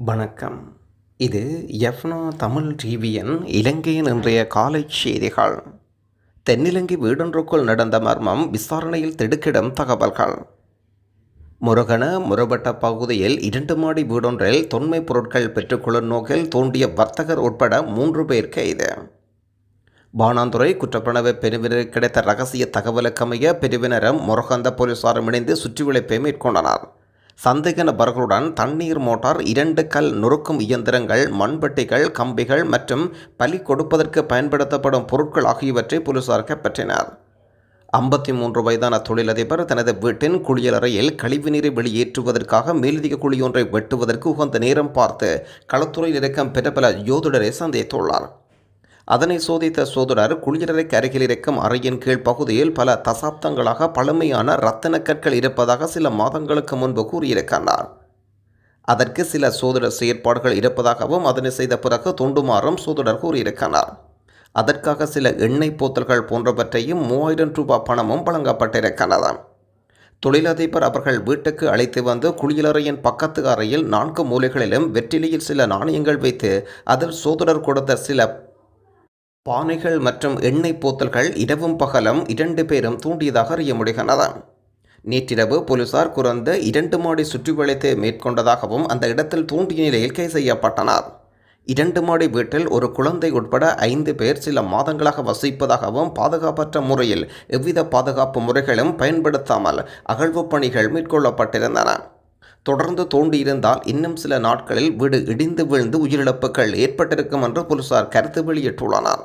வணக்கம். இது எஃப்னா தமிழ் டிவியின் இலங்கையின் இன்றைய காலை செய்திகள். தென்னிலங்கை வீடொன்றுக்குள் நடந்த மர்மம் விசாரணையில் திடுக்கிடும் தகவல்கள். முருகன முரபட்ட பகுதியில் இரண்டு மாடி வீடொன்றில் தொன்மை பொருட்கள் பெற்றுக்கொள்ளும் நோக்கில் தோண்டிய வர்த்தகர் உட்பட மூன்று பேர் கைது. பானாந்துறை குற்றப்பணவை பிரிவினர் கிடைத்த ரகசிய தகவலுக்கமைய பிரிவினரும் முருகந்த போலீசாரும் இணைந்து சுற்றிவளைப்பை மேற்கொண்டனர். சந்தேக நபர்களுடன் தண்ணீர் மோட்டார் இரண்டு கல் நொறுக்கும் இயந்திரங்கள் மண்பட்டிகள் கம்பிகள் மற்றும் பலி கொடுப்பதற்கு பயன்படுத்தப்படும் பொருட்கள் ஆகியவற்றை போலீசார் கைப்பற்றினர். ஐம்பத்தி மூன்று வயதான தொழிலதிபர் தனது வீட்டின் குளியலறையில் கழிவுநீரை வெளியேற்றுவதற்காக மேலதிக குழியொன்றை வெட்டுவதற்கு உகந்த நேரம் பார்த்து களத்துறையில் இருக்கும் பிரபல யோதுடரை சந்தித்துள்ளார். அதனை சோதித்த சோதனர் குளியலறைக்கு அருகில் இருக்கும் அறையின் கீழ் பகுதியில் பல தசாப்தங்களாக பழமையான இரத்தன கற்கள் இருப்பதாக சில மாதங்களுக்கு முன்பு கூறியிருக்கிறார். அதற்கு சில சோதரர் செயற்பாடுகள் இருப்பதாகவும் அதனை செய்த பிறகு தோண்டுமாறும் சோதரர் கூறியிருக்கிறார். அதற்காக சில எண்ணெய் போத்தல்கள் போன்றவற்றையும் மூவாயிரம் ரூபாய் பணமும் வழங்கப்பட்டிருக்கிறது. தொழிலதிபர் அவர்கள் வீட்டுக்கு அழைத்து வந்து குளியலறையின் பக்கத்து அறையில் நான்கு மூலைகளிலும் வெற்றிலையில் சில நாணயங்கள் வைத்து அதில் சோதரர் கொடுத்த சில பானைகள் மற்றும் எண்ணெய் போத்தல்கள் இரவும் பகலும் இரண்டு பேரும் தூண்டியதாக அறிய முடிகிறது நேற்றிரவு போலீசார் குறைந்த இரண்டு மாடி சுற்றிவளைத்து மேற்கொண்டதாகவும் அந்த இடத்தில் தூண்டிய நிலையில் கைது செய்யப்பட்டனர். இரண்டு மாடி வீட்டில் ஒரு குழந்தை உட்பட ஐந்து பேர் சில மாதங்களாக வசிப்பதாகவும் பாதுகாப்பற்ற முறையில் எவ்வித பாதுகாப்பு முறைகளும் பயன்படுத்தாமல் அகழ்வு பணிகள் மேற்கொள்ளப்பட்டிருந்தன. தொடர்ந்து தோண்டியிருந்தால் இன்னும் சில நாட்களில் வீடு இடிந்து விழுந்து உயிரிழப்புகள் ஏற்பட்டிருக்கும் என்று போலீசார் கருத்து வெளியிட்டுள்ளனர்.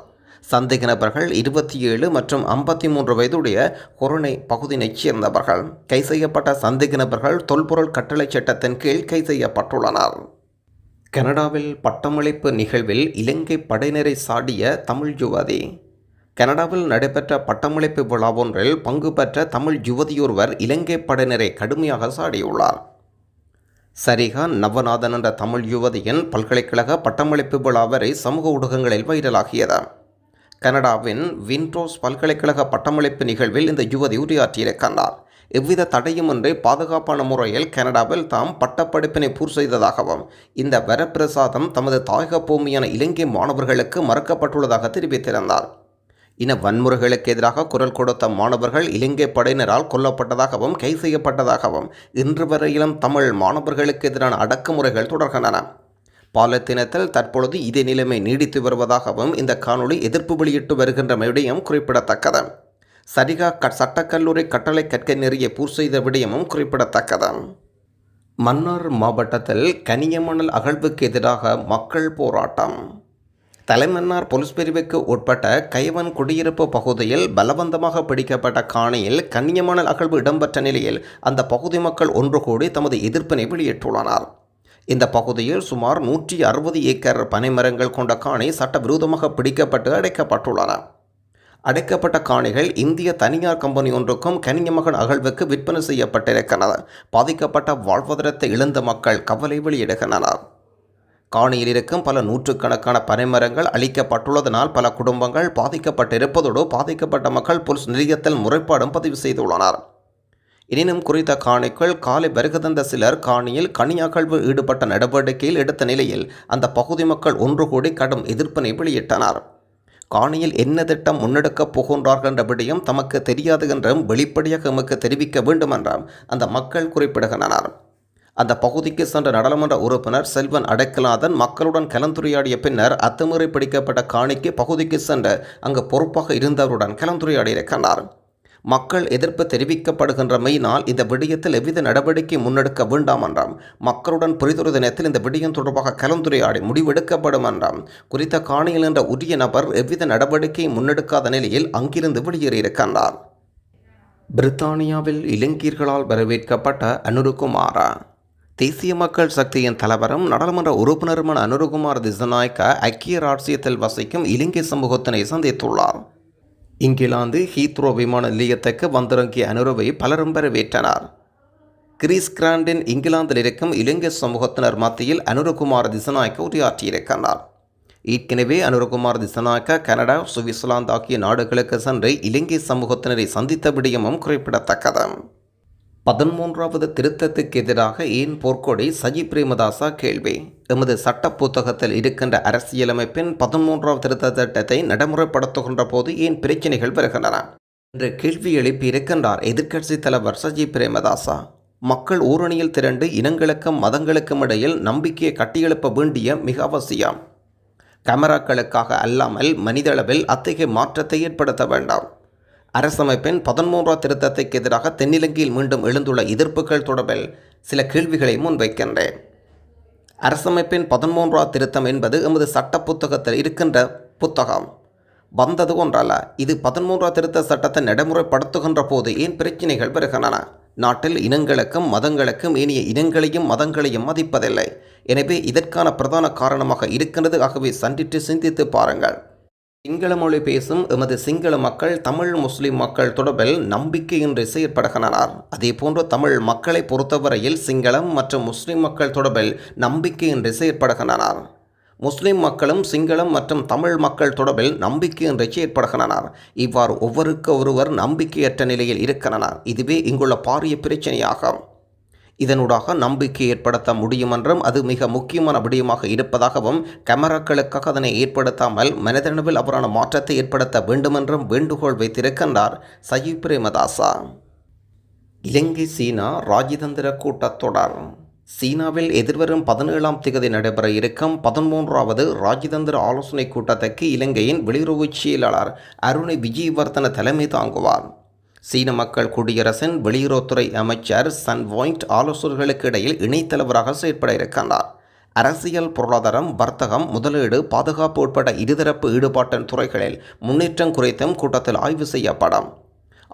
சந்தேக நபர்கள் இருபத்தி ஏழு மற்றும் ஐம்பத்தி மூன்று வயதுடைய கொரோனை பகுதியினைச் சேர்ந்தவர்கள். கை செய்யப்பட்ட சந்தேக நபர்கள் தொல்பொருள் கட்டளை சட்டத்தின் கீழ் கை செய்யப்பட்டுள்ளனர். கனடாவில் பட்டமளிப்பு நிகழ்வில் இலங்கை படையினரை சாடிய தமிழ் யுவதி. கனடாவில் நடைபெற்ற பட்டமளிப்பு விழா ஒன்றில் பங்கு பெற்ற தமிழ் யுவதியொருவர் இலங்கை படையினரை கடுமையாக சாடியுள்ளார். சரிகா நவநாதன் என்ற தமிழ் யுவதியின் பல்கலைக்கழக பட்டமளிப்பு விழா வரை சமூக ஊடகங்களில் வைரலாகியது. கனடாவின் வின்ட்ரோஸ் பல்கலைக்கழக பட்டமளிப்பு நிகழ்வில் இந்த யுவதி உரையாற்றியிருக்கிறார் எவ்வித தடையுமின்றி பாதுகாப்பான முறையில் கனடாவில் தாம் பட்டப்படிப்பினை பூர்த்தி செய்ததாகவும் இந்த வரப்பிரசாதம் தமது தாயக பூமியான இலங்கை மாணவர்களுக்கு மறக்கப்பட்டுள்ளதாக தெரிவித்திருந்தார். இன வன்முறைகளுக்கு எதிராக குரல் கொடுத்த மாணவர்கள் இலங்கை படையினரால் கொல்லப்பட்டதாகவும் கைது செய்யப்பட்டதாகவும் இன்று வரையிலும் தமிழ் மாணவர்களுக்கு எதிரான அடக்குமுறைகள் தொடர்கின்றன. பாலத்தினத்தில் தற்பொழுது இதே நிலைமை நீடித்து வருவதாகவும் இந்த காணொளி எதிர்ப்பு வெளியிட்டு வருகின்ற விடயம் குறிப்பிடத்தக்கது. சரிகா க சட்டக்கல்லூரி கட்டளை கற்க நெறிய பூர் செய்த விடயமும் குறிப்பிடத்தக்கது. மன்னார் மாவட்டத்தில் கனியமணல் அகழ்வுக்கு எதிராக மக்கள் போராட்டம். தலைமன்னார் பொலிஸ் பிரிவுக்கு உட்பட்ட கைவன் குடியிருப்பு பகுதியில் பலவந்தமாக பிடிக்கப்பட்ட காணியில் கண்ணியமான அகழ்வு இடம்பெற்ற நிலையில் அந்த பகுதி மக்கள் ஒன்று கூடி தமது எதிர்ப்பினை வெளியிட்டுள்ளனர். இந்த பகுதியில் சுமார் நூற்றி அறுபது ஏக்கர் பனைமரங்கள் கொண்ட காணி சட்டவிரோதமாக பிடிக்கப்பட்டு அடைக்கப்பட்டுள்ளன. அடைக்கப்பட்ட காணிகள் இந்திய தனியார் கம்பெனி ஒன்றுக்கும் கனியமகன் அகழ்வுக்கு விற்பனை செய்யப்பட்டிருக்கின்றன. பாதிக்கப்பட்ட வாழ்வதரத்தை இழந்த மக்கள் கவலை வெளியிடுகின்றனர். காணியில் இருக்கும் பல நூற்றுக்கணக்கான பனைமரங்கள் அழிக்கப்பட்டுள்ளதனால் பல குடும்பங்கள் பாதிக்கப்பட்டிருப்பதோடு பாதிக்கப்பட்ட மக்கள் போலீஸ் நிலையத்தில் முறைப்பாடும் பதிவு செய்துள்ளனர். எனினும் குறித்த காணிக்குள் காலை வருகதந்த சிலர் காணியில் கனியாகழ்வு ஈடுபட்ட நடவடிக்கையில் எடுத்த நிலையில் அந்த பகுதி மக்கள் ஒன்று கூடி கடும் எதிர்ப்பினை வெளியிட்டனர். காணியில் என்ன திட்டம் முன்னெடுக்கப் போகின்றார்கள் என்ற விடயம் தமக்கு தெரியாது என்றும் வெளிப்படையாக எமக்கு தெரிவிக்க வேண்டும் என்றும் அந்த மக்கள் குறிப்பிடுகின்றனர். அந்த பகுதிக்கு சென்ற நாடாளுமன்ற உறுப்பினர் செல்வன் அடைக்கலாதன் மக்களுடன் கலந்துரையாடிய பின்னர் அத்துமுறை பிடிக்கப்பட்ட காணிக்கு பகுதிக்கு சென்று அங்கு பொறுப்பாக இருந்தவருடன் கலந்துரையாடியிருக்கிறார் மக்கள் எதிர்ப்பு தெரிவிக்கப்படுகின்றமையினால் இந்த விடயத்தில் எவ்வித நடவடிக்கை முன்னெடுக்க வேண்டாம் என்றாம். மக்களுடன் புரிதுரை தினத்தில் இந்த விடயம் தொடர்பாக கலந்துரையாடி முடிவெடுக்கப்படும் என்றாம். குறித்த காணியில் என்ற உரிய நபர் எவ்வித நடவடிக்கை முன்னெடுக்காத நிலையில் அங்கிருந்து வெளியேறியிருக்கின்றார் பிரித்தானியாவில் இலங்கையர்களால் வரவேற்கப்பட்ட அனுருகுமாரா. தேசிய மக்கள் சக்தியின் தலைவரும் நாடாளுமன்ற உறுப்பினருமான அனுருகுமார் திசநாயக்க ஐக்கிய ராட்சியத்தில் வசிக்கும் இலங்கை சமூகத்தினை சந்தித்துள்ளார். இங்கிலாந்து ஹீத்ரோ விமான நிலையத்துக்கு வந்திறங்கிய அனுரவை பலரும் வரவேற்றனர். கிரீஸ் கிராண்டின் இங்கிலாந்தில் இருக்கும் இலங்கை சமூகத்தினர் மத்தியில் அனுரகுமார் திசநாயக்க உரையாற்றியிருக்கிறார். ஏற்கனவே அனுரகுமார் திசநாயக்க கனடா சுவிட்சர்லாந்து ஆகிய நாடுகளுக்கு சென்று இலங்கை சமூகத்தினரை சந்தித்த விடயமும் குறிப்பிடத்தக்கது. பதிமூன்றாவது திருத்தத்துக்கு எதிராக ஏன் போர்க்கொடி சஜி பிரேமதாசா கேள்வி? எமது சட்ட புத்தகத்தில் இருக்கின்ற அரசியலமைப்பின் பதிமூன்றாவது திருத்த சட்டத்தை நடைமுறைப்படுத்துகின்ற போது ஏன் பிரச்சனைகள் வருகின்றன? என்று கேள்வி எழுப்பி இருக்கின்றார் எதிர்க்கட்சி தலைவர் சஜி பிரேமதாசா. மக்கள் ஊரணியில் திரண்டு இனங்களுக்கும் மதங்களுக்கும் இடையில் நம்பிக்கையை கட்டியெழுப்ப வேண்டிய மிக அவசியம். கேமராக்களுக்காக அல்லாமல் மனிதளவில் அத்தகைய மாற்றத்தை ஏற்படுத்த வேண்டாம். அரசமைப்பின் பதிமூன்றாம் திருத்தத்துக்கு எதிராக தென்னிலங்கையில் மீண்டும் எழுந்துள்ள எதிர்ப்புகள் தொடர்பில் சில கேள்விகளை முன்வைக்கின்றேன். அரசமைப்பின் பதிமூன்றாம் திருத்தம் என்பது எமது சட்ட புத்தகத்தில் இருக்கின்ற புத்தகம். வந்தது ஒன்றல்ல. இது பதிமூன்றாம் திருத்த சட்டத்தை நடைமுறைப்படுத்துகின்ற போது ஏன் பிரச்சினைகள் வருகின்றன? நாட்டில் இனங்களுக்கும் மதங்களுக்கும் இனிய இனங்களையும் மதங்களையும் மதிப்பதில்லை. எனவே இதற்கான பிரதான காரணமாக இருக்கின்றது. ஆகவே சந்தித்து சிந்தித்து பாருங்கள். சிங்கள மொழி பேசும் எமது சிங்கள மக்கள் தமிழ் முஸ்லிம் மக்கள் தொடர்பில் நம்பிக்கையின்றி செயற்படுகின்றனர் அதேபோன்று தமிழ் மக்களை பொறுத்தவரையில் சிங்களம் மற்றும் முஸ்லிம் மக்கள் தொடர்பில் நம்பிக்கையின்றி செயற்படுகின்றனர் முஸ்லிம் மக்களும் சிங்களம் மற்றும் தமிழ் மக்கள் தொடர்பில் நம்பிக்கையின்றி செயற்படுகின்றனர் இவ்வாறு ஒவ்வொருக்கு ஒருவர் நம்பிக்கையற்ற நிலையில் இருக்கின்றனர் இதுவே இங்குள்ள பாரிய பிரச்சனையாகும். இதனூடாக நம்பிக்கை ஏற்படுத்த முடியும் என்றும் அது மிக முக்கியமான விடயமாக இருப்பதாகவும் கேமராக்களுக்காக அதனை ஏற்படுத்தாமல் மனிதனவில் அவரான மாற்றத்தை ஏற்படுத்த வேண்டுமென்றும் வேண்டுகோள் வைத்திருக்கின்றார் சஜி பிரேமதாசா. இலங்கை சீனா ராஜதந்திர கூட்டத்தொடர். சீனாவில் எதிர்வரும் பதினேழாம் திகதி நடைபெற இருக்கும் பதிமூன்றாவது ராஜதந்திர ஆலோசனை கூட்டத்துக்கு இலங்கையின் வெளியுறவு செயலாளர் அருணை விஜயவர்தன தலைமை தாங்குவார். சீன மக்கள் குடியரசின் வெளியுறவுத்துறை அமைச்சர் சன் வாயிண்ட் ஆலோசகர்களுக்கு இடையில் இணைத்தலைவராக செயற்பட இருக்கின்றார். அரசியல் பொருளாதாரம் வர்த்தகம் முதலீடு பாதுகாப்பு உட்பட இருதரப்பு ஈடுபாட்டின் துறைகளில் முன்னேற்றம் குறித்தும் கூட்டத்தில் ஆய்வு செய்யப்படும்.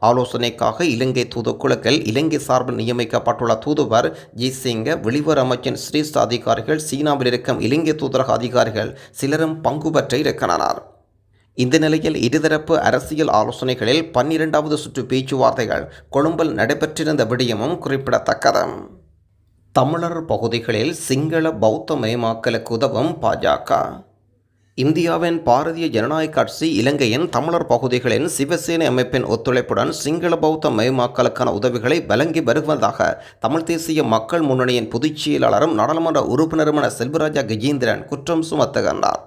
ஆலோசனைக்காக இலங்கை தூதுக்குழுக்கள் இலங்கை சார்பில் நியமிக்கப்பட்டுள்ள தூதுவர் ஜி சிங்க வெளிவர அமைச்சின் சிரேஷ்ட அதிகாரிகள் சீனாவில் இருக்கும் இலங்கை தூதரக அதிகாரிகள் சிலரும் பங்கு பெற்ற இருக்கின்றனர். இந்த நிலையில் இருதரப்பு அரசியல் ஆலோசனைகளில் பன்னிரெண்டாவது சுற்று பேச்சுவார்த்தைகள் கொழும்பில் நடைபெற்றிருந்த விடயமும் குறிப்பிடத்தக்கது. தமிழர் பகுதிகளில் சிங்கள பௌத்த மயமாக்கலுக்கு உதவும் பாஜக. இந்தியாவின் பாரதிய ஜனநாயக கட்சி இலங்கையின் தமிழர் பகுதிகளின் சிவசேனை அமைப்பின் ஒத்துழைப்புடன் சிங்கள பௌத்த மயமாக்கலுக்கான உதவிகளை வழங்கி வருவதாக தமிழ் தேசிய மக்கள் முன்னணியின் பொதுச் செயலாளரும் நாடாளுமன்ற உறுப்பினருமான செல்வராஜா கஜேந்திரன் குற்றம் சுமத்துகின்றார்.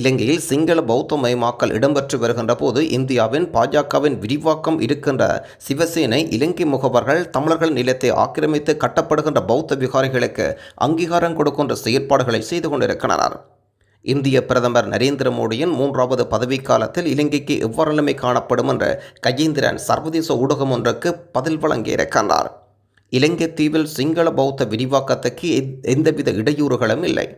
இலங்கையில் சிங்கள பௌத்த மயமாக்கல் இடம்பெற்று வருகின்ற போது இந்தியாவின் பாஜகவின் விரிவாக்கம் இருக்கின்ற சிவசேனை இலங்கை முகவர்கள் தமிழர்கள் நிலத்தை ஆக்கிரமித்து கட்டப்படுகின்ற பௌத்த விகாரிகளுக்கு அங்கீகாரம் கொடுக்கின்ற செயற்பாடுகளை செய்து கொண்டிருக்கிறார் இந்திய பிரதமர் நரேந்திர மோடியின் மூன்றாவது பதவிக்காலத்தில் இலங்கைக்கு எவ்வாறு நிலைமை காணப்படும் என்று கஜேந்திரன் சர்வதேச ஊடகம் ஒன்றுக்கு பதில் வழங்கியிருக்கின்றார். இலங்கை தீவில் சிங்கள பௌத்த விரிவாக்கத்துக்கு எந்தவித இடையூறுகளும் இல்லை.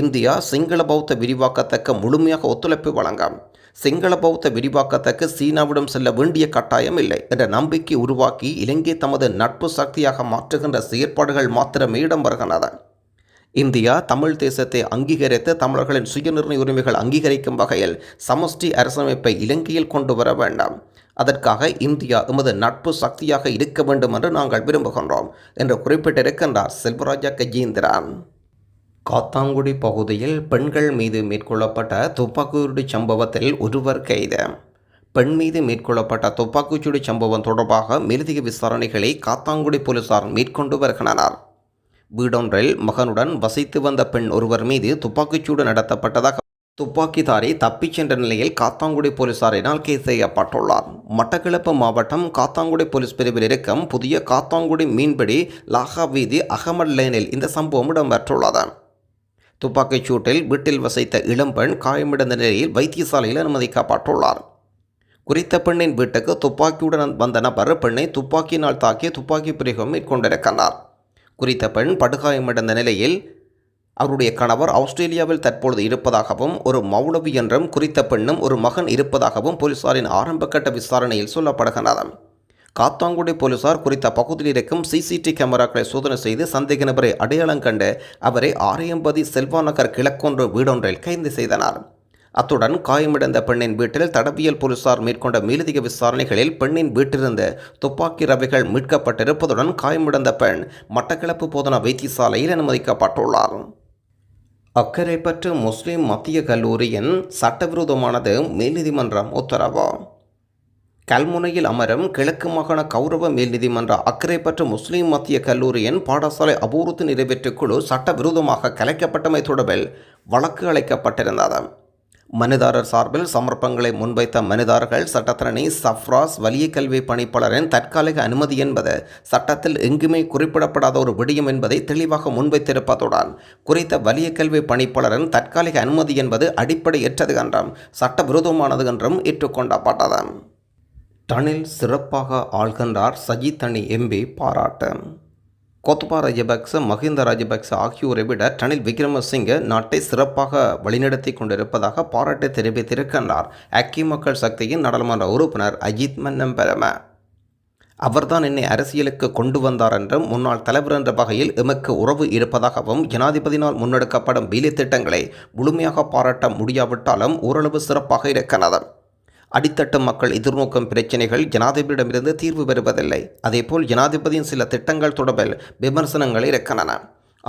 இந்தியா சிங்கள பௌத்த விரிவாக்கத்தக்க முழுமையாக ஒத்துழைப்பு வழங்கும். சிங்கள பௌத்த விரிவாக்கத்தக்க சீனாவிடம் செல்ல வேண்டிய கட்டாயம் இல்லை என்ற நம்பிக்கை உருவாக்கி இலங்கை தமது நட்பு சக்தியாக மாற்றுகின்ற செயற்பாடுகள் மாத்திரமே இடம்பெறுகின்றன. இந்தியா தமிழ் தேசத்தை அங்கீகரித்து தமிழர்களின் சுயநிர்ணய உரிமைகள் அங்கீகரிக்கும் வகையில் சமஷ்டி அரசமைப்பை இலங்கையில் கொண்டு வர வேண்டாம். அதற்காக இந்தியா எமது நட்பு சக்தியாக இருக்க வேண்டும் என்று நாங்கள் விரும்புகின்றோம் என்று குறிப்பிட்டிருக்கின்றார் செல்வராஜா கஜேந்திரன். காத்தாங்குடி பகுதியில் பெண்கள் மீது மேற்கொள்ளப்பட்ட துப்பாக்கிச்சூடு சம்பவத்தில் ஒருவர் கைது. பெண் மீது மேற்கொள்ளப்பட்ட துப்பாக்கிச்சூடு சம்பவம் தொடர்பாக மேலதிக விசாரணைகளை காத்தாங்குடி போலீசார் மேற்கொண்டு வருகின்றனர். வீடொன்றில் மகனுடன் வசித்து வந்த பெண் ஒருவர் மீது துப்பாக்கிச்சூடு நடத்தப்பட்டதாக துப்பாக்கிதாரி தப்பிச் சென்ற நிலையில் காத்தாங்குடி போலீசாரினால் கைது செய்யப்பட்டுள்ளார். மட்டக்களப்பு மாவட்டம் காத்தாங்குடி போலீஸ் பிரிவில் இருக்கும் புதிய காத்தாங்குடி மீன்பிடி லாகா வீதி அகமட் லேனில் இந்த சம்பவம் இடம்பெற்றுள்ளது. துப்பாக்கிச் சூட்டில் வீட்டில் வசித்த இளம்பெண் காயமடைந்த நிலையில் வைத்தியசாலையில் அனுமதிக்கப்பட்டுள்ளார் குறித்த பெண்ணின் வீட்டுக்கு துப்பாக்கியுடன் வந்த நபர் பெண்ணை துப்பாக்கியினால் தாக்கி துப்பாக்கி பிரயோகம் மேற்கொண்டிருக்கிறார். குறித்த பெண் படுகாயமடைந்த நிலையில் அவருடைய கணவர் ஆஸ்திரேலியாவில் தற்பொழுது இருப்பதாகவும் ஒரு மௌலவி என்றும் குறித்த பெண்ணும் ஒரு மகன் இருப்பதாகவும் போலீசாரின் ஆரம்பகட்ட விசாரணையில் சொல்லப்படுகின்றன. காத்தாங்குடி போலீசார் குறித்த பகுதியில் இருக்கும் சிசிடி கேமராக்களை சோதனை செய்து சந்தேக நபரை அடையாளம் கண்டு அவரை ஆரியம்பதி செல்வா நகர் கிழக்கொன்று வீடொன்றில் கைது செய்தனர். அத்துடன் காயமடைந்த பெண்ணின் வீட்டில் தடவியல் போலீசார் மேற்கொண்ட மேலதிக விசாரணைகளில் பெண்ணின் வீட்டிலிருந்து துப்பாக்கி ரவைகள் மீட்கப்பட்டிருப்பதுடன் காயமடைந்த பெண் மட்டக்களப்பு போதனா வைத்தியசாலையில் அனுமதிக்கப்பட்டுள்ளார். அக்கரைப்பற்று முஸ்லிம் மத்திய கல்லூரியின் சட்டவிரோதமானது மேல்நீதிமன்றம் உத்தரவு. கல்முனையில் அமரும் கிழக்கு மாகாண கௌரவ மேல்நீதிமன்ற அக்கறைப்பற்ற முஸ்லீம் மத்திய கல்லூரியின் பாடசாலை அபூர்வத்து நிறைவேற்றுக் குழு சட்டவிரோதமாக கலைக்கப்பட்டமை தொடர்பில் வழக்கு அழைக்கப்பட்டிருந்தது மனுதாரர் சார்பில் சமர்ப்பங்களை முன்வைத்த மனுதாரர்கள் சட்டத்தரணி சஃப்ராஸ் வலிய கல்வி பணிப்பாளரின் தற்காலிக அனுமதி என்பது சட்டத்தில் எங்குமே குறிப்பிடப்படாத ஒரு விடயம் என்பதை தெளிவாக முன்வைத்திருப்பதுடன் குறித்த வலிய கல்வி பணிப்பாளரின் தற்காலிக அனுமதி என்பது அடிப்படையற்றது என்றும் சட்டவிரோதமானது என்றும் ஏற்றுக்கொள்ளப்பட்டது. டனில் சிறப்பாக ஆள்கின்றார் சஜித் அணி எம்பி பாராட்டம். கோத்தபா ராஜபக்ச மஹிந்த ராஜபக்ச ஆகியோரை விட டனில் விக்ரமசிங்க நாட்டை சிறப்பாக வழிநடத்தி கொண்டிருப்பதாக பாராட்டை தெரிவித்திருக்கின்றார். அக்கி மக்கள் சக்தியின் நாடாளுமன்ற உறுப்பினர் அஜித் மன்னம் பெரும அவர்தான் என்னை அரசியலுக்கு கொண்டு வந்தார் என்றும் முன்னாள் தலைவர் என்ற வகையில் எமக்கு உறவு இருப்பதாகவும் ஜனாதிபதியினால் முன்னெடுக்கப்படும் பீலி திட்டங்களை முழுமையாக பாராட்ட முடியாவிட்டாலும் ஓரளவு சிறப்பாக இருக்கிறது அடித்தட்டு மக்கள் எதிர்நோக்கும் பிரச்சினைகள் ஜனாதிபதியிடமிருந்து தீர்வு பெறுவதில்லை. அதேபோல் ஜனாதிபதியின் சில திட்டங்கள் தொடர்பில் விமர்சனங்கள் இருக்கின்றன.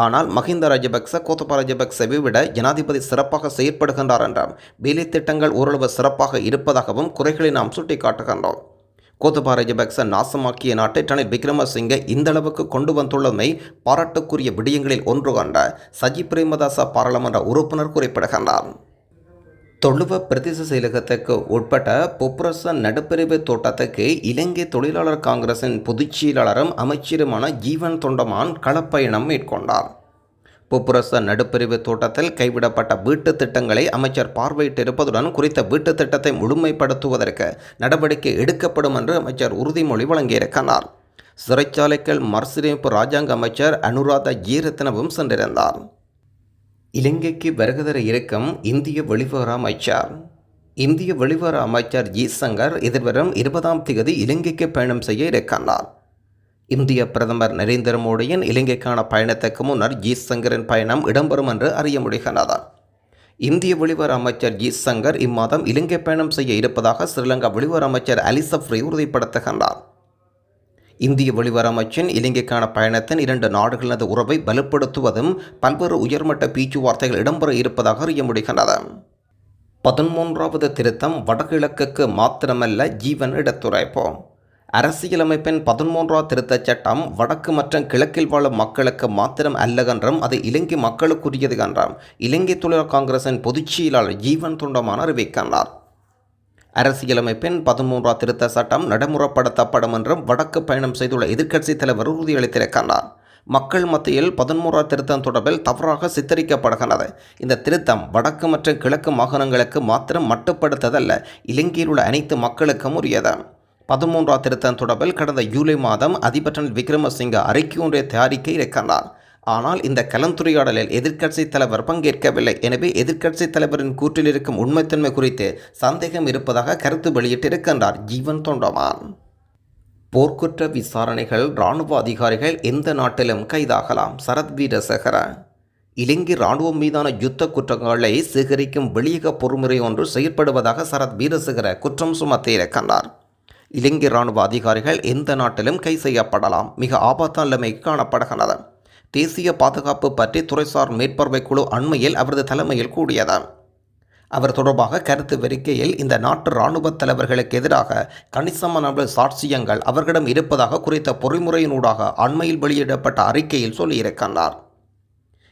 ஆனால் மஹிந்த ராஜபக்ச கோத்தபா ராஜபக்சவை விட ஜனாதிபதி சிறப்பாக செயற்படுகின்றார் என்றும். வேலை திட்டங்கள் ஓரளவு சிறப்பாக இருப்பதாகவும் குறைகளை நாம் சுட்டிக்காட்டுகின்றோம். கோத்தபா ராஜபக்ச நாசமாக்கிய நாட்டை ரணில் விக்ரமசிங்கை இந்த அளவுக்கு கொண்டு வந்துள்ளமை பாராட்டுக்குரிய விடயங்களில் ஒன்று கண்ட சஜி பிரேமதாச பாராளுமன்ற உறுப்பினர் குறிப்பிடுகின்றார். தொழுவ பிரதேச செயலகத்துக்கு உட்பட்ட பொப்ரச நடுப்பிரிவு தோட்டத்துக்கு இலங்கை தொழிலாளர் காங்கிரசின் பொதுச் செயலாளரும் அமைச்சருமான ஜீவன் தொண்டமான் களப்பயணம் மேற்கொண்டார். பொப்புரச நடுப்பிரிவு தோட்டத்தில் கைவிடப்பட்ட வீட்டு திட்டங்களை அமைச்சர் பார்வையிட்டிருப்பதுடன் குறித்த வீட்டு திட்டத்தை முழுமைப்படுத்துவதற்கு நடவடிக்கை எடுக்கப்படும் என்று அமைச்சர் உறுதிமொழி வழங்கியிருக்கிறார். சிறைச்சாலைகள் மறுசீரமைப்பு ராஜாங்க அமைச்சர் அனுராதா ஜீரத்னவும் சென்றிருந்தார். இலங்கைக்கு வருகதர இருக்கும் இந்திய வெளிவர அமைச்சர். இந்திய வெளிவர அமைச்சர் ஜி. சங்கர் எதிர்வரும் இருபதாம் தேதி இலங்கைக்கு பயணம் செய்ய இருக்கின்றார் இந்திய பிரதமர் நரேந்திர மோடியின் இலங்கைக்கான பயணத்துக்கு முன்னர் ஜி. சங்கரின் பயணம் இடம்பெறும் என்று அறிய முடிகிறது இந்திய வெளிவர அமைச்சர் ஜி. சங்கர் இம்மாதம் இலங்கை பயணம் செய்ய இருப்பதாக ஸ்ரீலங்கா வெளிவர அமைச்சர் அலிசப்ரி உறுதிப்படுத்துகின்றார். இந்திய வெளிவர அமைச்சின் இலங்கைக்கான பயணத்தின் இரண்டு நாடுகளது உறவை வலுப்படுத்துவதும் பல்வேறு உயர்மட்ட பேச்சுவார்த்தைகள் இடம்பெற இருப்பதாக அறிய முடிகின்றது பதிமூன்றாவது திருத்தம் வடகிழக்குக்கு மாத்திரமல்ல ஜீவன் எடுத்துரைப்போம். அரசியலமைப்பின் பதிமூன்றாவது திருத்தச் சட்டம் வடக்கு மற்றும் கிழக்கில் வாழும் மக்களுக்கு மாத்திரம் அல்ல என்றும் அது இலங்கை மக்களுக்குரியது என்றும் இலங்கை தொழிலாளர் காங்கிரசின் பொதுச் செயலாளர் ஜீவன் துண்டமான அறிவிக்கின்றார். அரசியலமைப்பின் பதிமூன்றாம் திருத்த சட்டம் நடைமுறைப்படுத்தப்படும் என்றும் வடக்கு பயணம் செய்துள்ள எதிர்க்கட்சித் தலைவர் உறுதியளித்திருக்கின்றார். மக்கள் மத்தியில் பதிமூன்றாம் திருத்தம் தொடர்பில் தவறாக சித்தரிக்கப்படுகின்றது. இந்த திருத்தம் வடக்கு மற்றும் கிழக்கு மாகாணங்களுக்கு மாத்திரம் மட்டுப்படுத்ததல்ல இலங்கையில் உள்ள அனைத்து மக்களுக்கும் உரியது. பதிமூன்றாம் திருத்தம் தொடர்பில் கடந்த ஜூலை மாதம் அதிபர் ரணில் விக்ரமசிங்க அறிக்கை ஒன்றை தயாரிக்க இருக்கின்றார். ஆனால் இந்த கலந்துரையாடலில் எதிர்க்கட்சித் தலைவர் பங்கேற்கவில்லை. எனவே எதிர்க்கட்சித் தலைவரின் கூற்றில் இருக்கும் உண்மைத்தன்மை குறித்து சந்தேகம் இருப்பதாக கருத்து வெளியிட்டிருக்கின்றார் ஜீவன் தொண்டமான். போர்க்குற்ற விசாரணைகள் இராணுவ அதிகாரிகள் எந்த நாட்டிலும் கைதாகலாம். சரத் வீரசேகர. இலங்கை இராணுவம் மீதான யுத்த குற்றங்களை சேகரிக்கும் வெளியக பொறுமுறை ஒன்று செயற்படுவதாக சரத் வீரசேகர குற்றம் சுமத்தியிருக்கின்றார். இலங்கை இராணுவ அதிகாரிகள் எந்த நாட்டிலும் கை செய்யப்படலாம். மிக ஆபத்தான நிலைமை காணப்படுகின்றது. தேசிய பாதுகாப்பு பற்றி துறைசார் மேற்பார்வை குழு அண்மையில் அவரது தலைமையில் கூடியது அவர் தொடர்பாக கருத்து வெறிக்கையில் இந்த நாட்டு இராணுவ தலைவர்களுக்கு எதிராக கணிசமான சாட்சியங்கள் அவர்களிடம் இருப்பதாக குறித்த பொறிமுறையினூடாக அண்மையில் வெளியிடப்பட்ட அறிக்கையில் சொல்லியிருக்கின்றார்.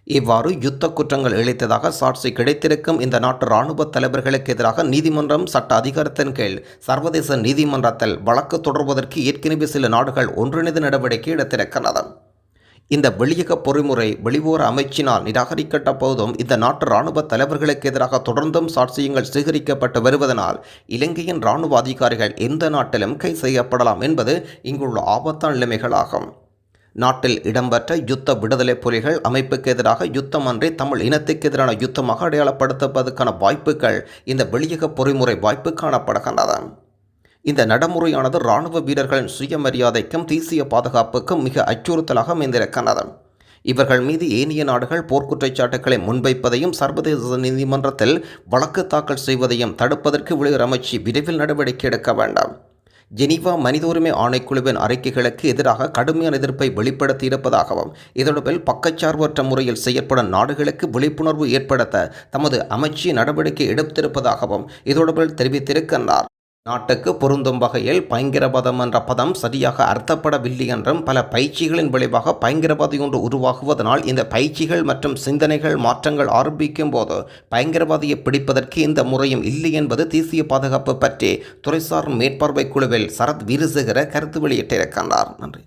இவ்வாறு யுத்த குற்றங்கள் இழைத்ததாக சாட்சி கிடைத்திருக்கும் இந்த நாட்டு இராணுவ தலைவர்களுக்கு எதிராக நீதிமன்றம் சட்ட அதிகாரத்தின் கீழ் சர்வதேச நீதிமன்றத்தில் வழக்கு தொடர்வதற்கு ஏற்கனவே சில நாடுகள் ஒன்றிணைந்து நடவடிக்கை எடுத்திருக்கின்றன இந்த வெளியக பொறிமுறை வெளிவோர அமைச்சினால் நிராகரிக்கப்பட்ட போதும் இந்த நாட்டு இராணுவ தலைவர்களுக்கு எதிராக தொடர்ந்தும் சாட்சியங்கள் சேகரிக்கப்பட்டு வருவதனால் இலங்கையின் இராணுவ அதிகாரிகள் எந்த நாட்டிலும் கை செய்யப்படலாம் என்பது இங்குள்ள ஆபத்தான நிலைமைகளாகும். நாட்டில் இடம்பெற்ற யுத்த விடுதலை புலிகள் அமைப்புக்கு எதிராக யுத்தமன்றி தமிழ் இனத்துக்கு எதிரான யுத்தமாக அடையாளப்படுத்துவதற்கான வாய்ப்புகள் இந்த வெளியக பொறிமுறை வாய்ப்பு காணப்படுகின்றன. இந்த நடைமுறையானது இராணுவ வீரர்களின் சுயமரியாதைக்கும் தேசிய பாதுகாப்புக்கும் மிக அச்சுறுத்தலாக அமைந்திருக்கின்றது. இவர்கள் மீது ஏனைய நாடுகள் போர்க்குற்றச்சாட்டுகளை முன்வைப்பதையும் சர்வதேச நீதிமன்றத்தில் வழக்கு தாக்கல் செய்வதையும் தடுப்பதற்கு வெளியுறவு அமைச்சு விரைவில் நடவடிக்கை எடுக்க வேண்டாம். ஜெனீவா மனித உரிமை ஆணைக்குழுவின் அறிக்கைகளுக்கு எதிராக கடுமையான எதிர்ப்பை வெளிப்படுத்தியிருப்பதாகவும் இதொடர்பில் பக்கச்சார்பற்ற முறையில் செயற்படும் நாடுகளுக்கு விழிப்புணர்வு ஏற்படுத்த தமது அமைச்சு நடவடிக்கை எடுத்திருப்பதாகவும் இதொடர்பில் தெரிவித்திருக்கின்றார். நாட்டுக்கு பொருந்தும் வகையில் பயங்கரவாதம் என்ற பதம் சரியாக அர்த்தப்படவில்லை என்றும் பல பயிற்சிகளின் விளைவாக பயங்கரவாதி ஒன்று உருவாகுவதனால் இந்த பயிற்சிகள் மற்றும் சிந்தனைகள் மாற்றங்கள் ஆரம்பிக்கும் போது பயங்கரவாதியை பிடிப்பதற்கு இந்த முறையும் இல்லை என்பது தேசிய பாதுகாப்பு பற்றி துறைசார் மேற்பார்வை குழுவில் சரத் வீரசேகர கருத்து வெளியிட்டிருக்கின்றார். நன்றி.